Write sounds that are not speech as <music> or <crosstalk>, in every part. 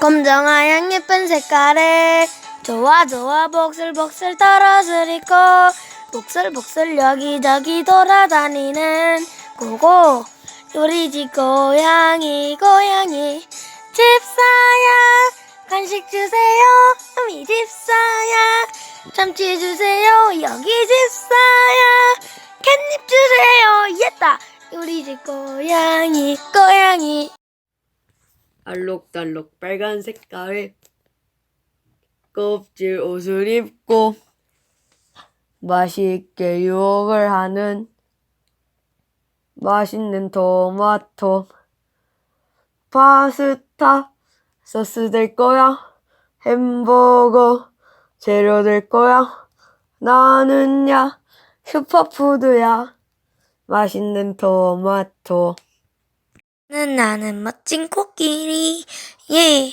검정하양 예쁜 색깔에 좋아 좋아 복슬복슬 떨어질 입고 복슬복슬 여기저기 돌아다니는 고고. 우리 집 고양이 고양이 집사야. 간식 주세요 우리 집사야. 참치 주세요 여기 집사야. 캣닙 주세요 예따 우리 집 고양이 고양이 알록달록 빨간 색깔의 껍질 옷을 입고 맛있게 유혹을 하는 맛있는 토마토 파스타 소스 될 거야? 햄버거 재료 될 거야? 나는야 슈퍼푸드야. 맛있는 토마토 나는 나는 멋진 코끼리 예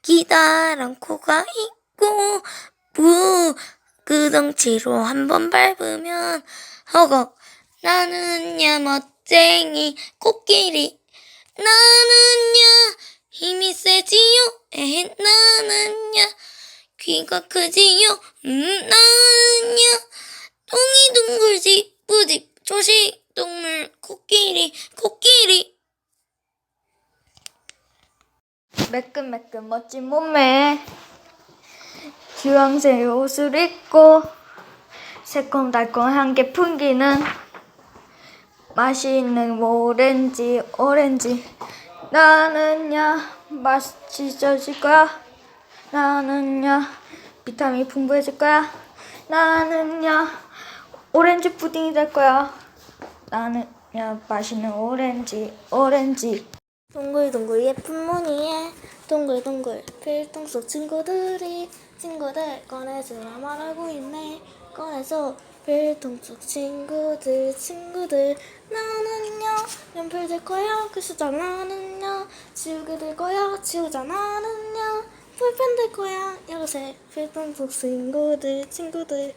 기다란 코가 있고 무그 덩치로 한 번 밟으면 허걱. 나는야 멋쟁이 코끼리. 나는야 힘이 세지요. 에헤 나는야 귀가 크지요. 음 나는야 똥이 둥글지 뿌직 조식 동물 코끼리 코끼리 매끈매끈 멋진 몸매에 주황색 옷을 입고 새콤달콤한 게 풍기는 맛이 있는 오렌지 오렌지. 나는야 맛있어질 거야. 나는야 비타민 풍부해질 거야. 나는야 오렌지 푸딩이 될 거야. 나는야 맛있는 오렌지 오렌지 동글동글 예쁜 무늬에 동글동글 필통 속 친구들이 친구들 꺼내주라 말하고 있네. 꺼내서 필통 속 친구들 친구들. 나는요 연필 될 거야 글쓰자 나는요. 지우개 될 거야 지우자 나는요. 볼펜 될 거야 여기서 필통 속 친구들 친구들.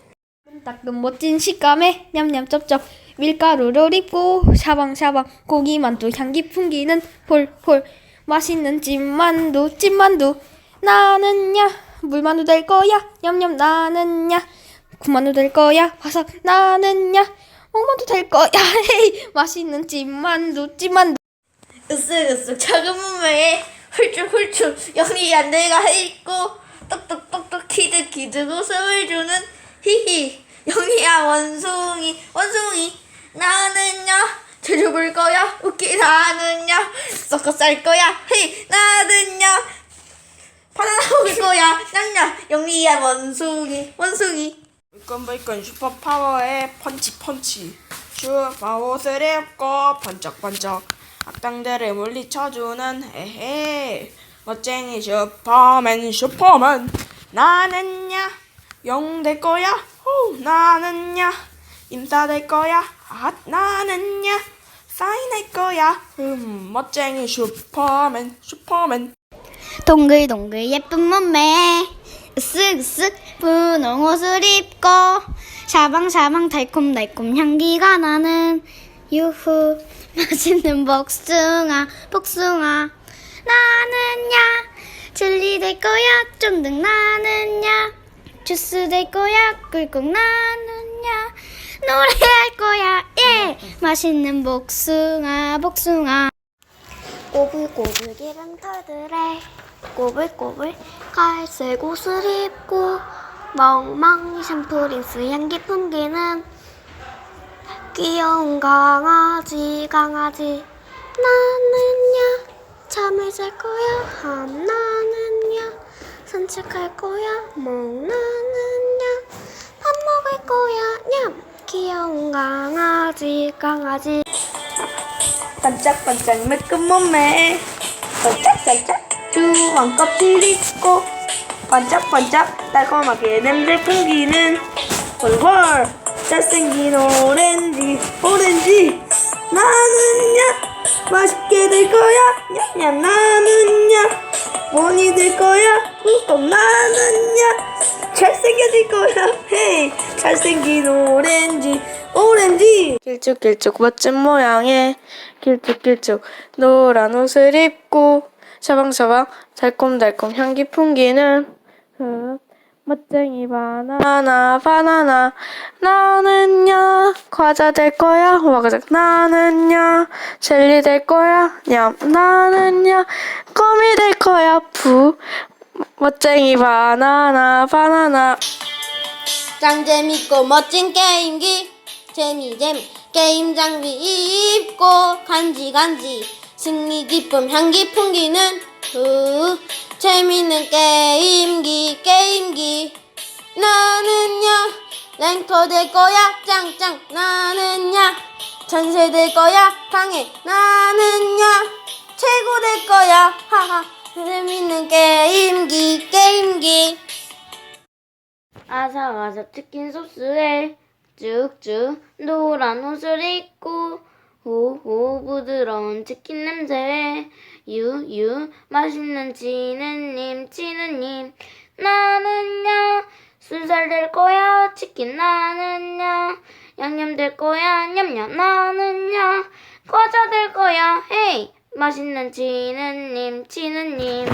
따끈 멋진 식감에 냠냠 쩝쩝 밀가루를 입고 샤방샤방 고기만두 향기 풍기는 폴폴 맛있는 찐만두 찐만두. 나는야 물만두 될 거야. 냠냠 나는야. 군만두 될 거야. 화삭 나는야. 옥만두 될 거야. <laughs> 맛있는 찐만두 찐만두. 으쓱으쓱. 작은 몸매에 훌쭉훌쭉 영리한 내가 있고 똑똑똑똑 키득키득 웃음을 주는 히히. 영리한 원숭이 원숭이 나는요 제주 볼 거야 웃기다는요 썩어 쌀 거야 헤이 나는요 바나나 먹을 거야 냠냠 영리한 원숭이 원숭이. 물건물건 슈퍼파워의 펀치 펀치. 슈퍼 옷을 입고 번쩍번쩍 악당들을 물리쳐주는 헤헤. 멋쟁이 슈퍼맨 슈퍼맨. 나는야 영 될 거야. 호 나는야 임사 될 거야? 아 나는야 사인할 거야. 음 멋쟁이 슈퍼맨 슈퍼맨. 동글동글 예쁜 몸매. 으쓱으쓱 분홍 옷을 입고 샤방샤방 달콤달콤 향기가 나는 유후. 맛있는 복숭아 복숭아. 나는야. 젤리 될 거야. 쫀득 나는야. 주스 될 거야. 꿀꺽 나는야 노래할 거야. 예. 맛있는 복숭아 복숭아. 꼬불꼬불 기른 털들에 꼬불꼬불 갈색 옷을 입고 멍멍이 샴푸 린스 향기 풍기는 귀여운 강아지 강아지. 나는야 잠을 잘 거야. 함 나는야 산책할 거야. 멍나 귀여운 강아지 강아지. 반짝반짝 매끈 몸매. 반짝반짝 주황 껍질 입고. 반짝반짝 달콤하게 냄새 풍기는 헐헐 잘생긴 오렌지 오렌지. 나는야 맛있게 될 거야. 냠냠 나는야. 뭐니 될 거야. 꿀꺽 나는야. 잘생겨질 거야. 헤이 잘생긴 오렌지 오렌지. 길쭉길쭉 멋진 모양의 길쭉길쭉 노란 옷을 입고 샤방샤방 달콤달콤 향기 풍기는 음, 멋쟁이 바나나 바나나. 나는야 과자 될 거야. 와가작 나는야 젤리 될 거야. 냠. 나는야 껌이 될 거야. 푸 멋쟁이 바나나 바나나 짱 재밌고 멋진 게임기. 재미 재미. 게임 장비 입고 간지 간지. 승리 기쁨 향기 풍기는 후. 재밌는 게임기 게임기. 나는야 랭커 될 거야 짱짱. 나는야 전세 될 거야 강해. 나는야 최고 될 거야 하하. 재밌는 게임기 게임기 아삭아삭 치킨 소스에 쭉쭉 노란 옷을 입고 후후 부드러운 치킨 냄새 유유 맛있는 치느님 치느님. 나는야 순살 될 거야 치킨 나는야 양념 될 거야 냠냠 나는야 과자 될 거야 헤이. 맛있는 치느님 치느님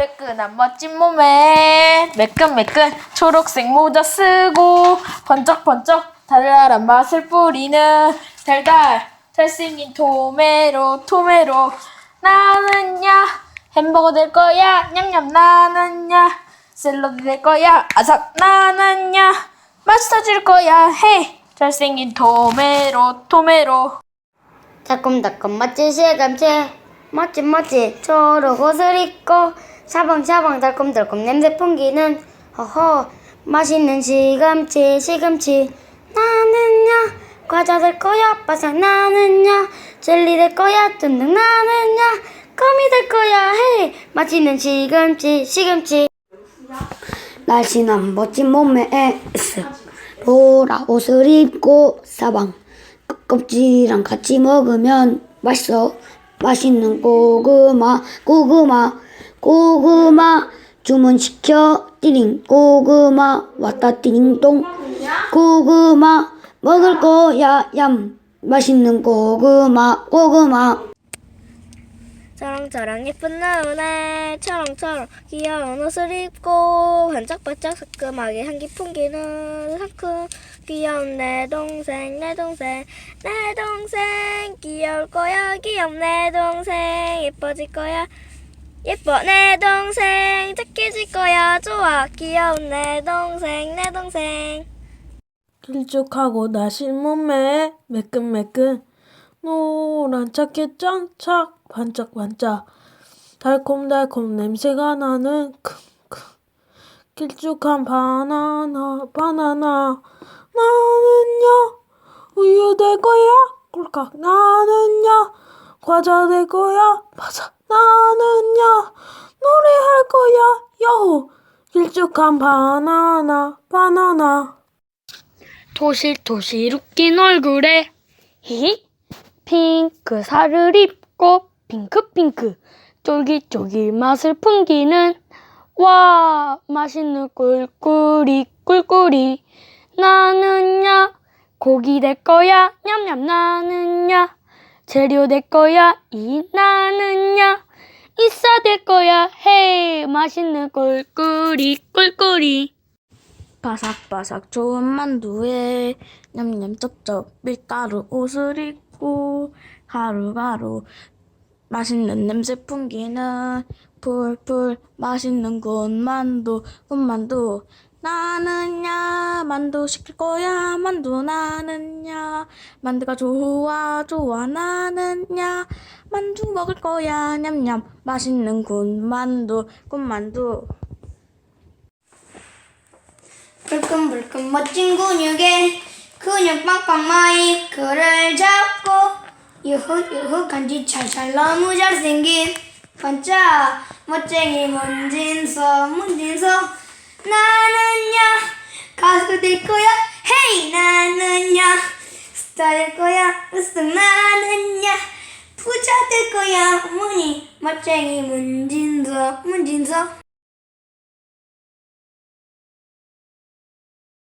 매끈한 멋진 몸에 매끈매끈 초록색 모자 쓰고 번쩍번쩍 달달한 맛을 뿌리는 달달 잘생긴 토메로 토메로. 나는야 햄버거 될 거야. 냠냠 나는야. 샐러드 될 거야. 아삭 나는야. 맛있어질 거야. 헤이. 잘생긴 토메로 토메로. 달콤달콤 멋진 실감치 멋진 멋진 초록 옷을 입고 샤방샤방 달콤달콤 냄새 풍기는 허허 맛있는 시금치 시금치. 나는야 과자 될 거야 바삭 나는야 젤리 될 거야 쫀득 나는야 껌이 될 거야 헤이. 맛있는 시금치 시금치. 날씬한 멋진 몸에 쓱 보라 옷을 입고 사방. 껍질이랑 같이 먹으면 맛있어. 맛있는 고구마 고구마 고구마 주문시켜 띠링 고구마 왔다 띠링동. 고구마 먹을 거야 얌. 맛있는 고구마 고구마. 저랑저랑 예쁜 눈에 처럼처럼 귀여운 옷을 입고 반짝반짝 새끈하게 향기 풍기는 상큼 귀여운 내 동생 내 동생 내 동생. 귀여울 거야 귀여운 내 동생. 예뻐질 거야 예뻐 내 동생. 착해질 거야. 좋아 귀여운 내 동생 내 동생. 길쭉하고 나신 몸에 매끈매끈. 노란 차게 짱착 반짝반짝. 달콤달콤 냄새가 나는 킁킁 길쭉한 바나나 바나나. 나는요? 우유 될 거야? 꿀꺽. 나는요 과자 될 거야 맞아. 나는요 노래할 거야. 여호 길쭉한 바나나 바나나. 토실토실 웃긴 얼굴에 히히. 핑크 살을 입고 핑크핑크 쫄깃쫄깃 맛을 풍기는 와 맛있는 꿀꿀이 꿀꿀이. 나는야 고기 될 거야. 냠냠 나는야 재료 될 거야? 이 나는야 이싸 될 거야. 헤이 맛있는 꿀꿀이 꿀꿀이. 바삭바삭 좋은 만두에 냠냠 쩝쩝 밀가루 옷을 입고 가루가루 맛있는 냄새 풍기는 풀풀 맛있는 군만두 군만두 나는야 만두 시킬 거야. 만두 나는야 만두가 좋아 좋아 나는야. 만두 먹을 거야. 냠냠. 맛있는 군만두 군만두. 불끈불끈 멋진 근육에 근육 빵빵 마이크를 잡고 유후 유후 간지 찰찰 너무 잘생긴 반짝 멋쟁이 문진서 문진서 나는야 가수 될 거야. 헤이 나는야 스타 될 거야. 으쓱 나는야 부자 될 거야. 문이 멋쟁이 문진서 문진서